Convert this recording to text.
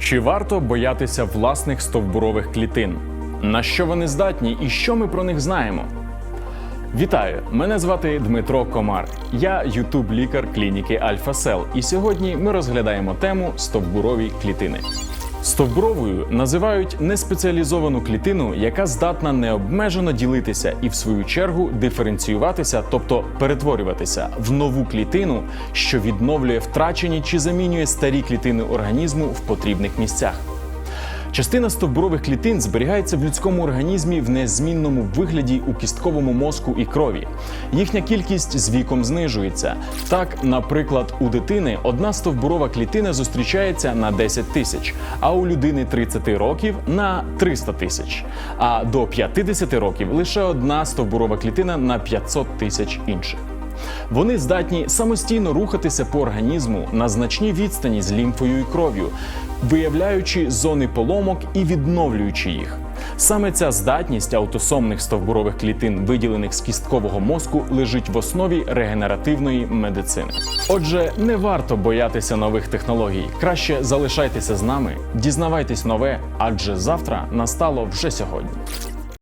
Чи варто боятися власних стовбурових клітин? На що вони здатні і що ми про них знаємо? Вітаю! Мене звати Дмитро Комар. Я ютуб-лікар клініки Альфа-Сел. І сьогодні ми розглядаємо тему стовбурові клітини. Стовбуровою називають неспеціалізовану клітину, яка здатна необмежено ділитися і, в свою чергу, диференціюватися, тобто перетворюватися в нову клітину, що відновлює втрачені чи замінює старі клітини організму в потрібних місцях. Частина стовбурових клітин зберігається в людському організмі в незмінному вигляді у кістковому мозку і крові. Їхня кількість з віком знижується. Так, наприклад, у дитини одна стовбурова клітина зустрічається на 10 тисяч, а у людини 30 років на 300 тисяч. А до 50 років лише одна стовбурова клітина на 500 тисяч інших. Вони здатні самостійно рухатися по організму на значній відстані з лімфою і кров'ю, виявляючи зони поломок і відновлюючи їх. Саме ця здатність аутосомних стовбурових клітин, виділених з кісткового мозку, лежить в основі регенеративної медицини. Отже, не варто боятися нових технологій. Краще залишайтеся з нами, дізнавайтесь нове, адже завтра настало вже сьогодні.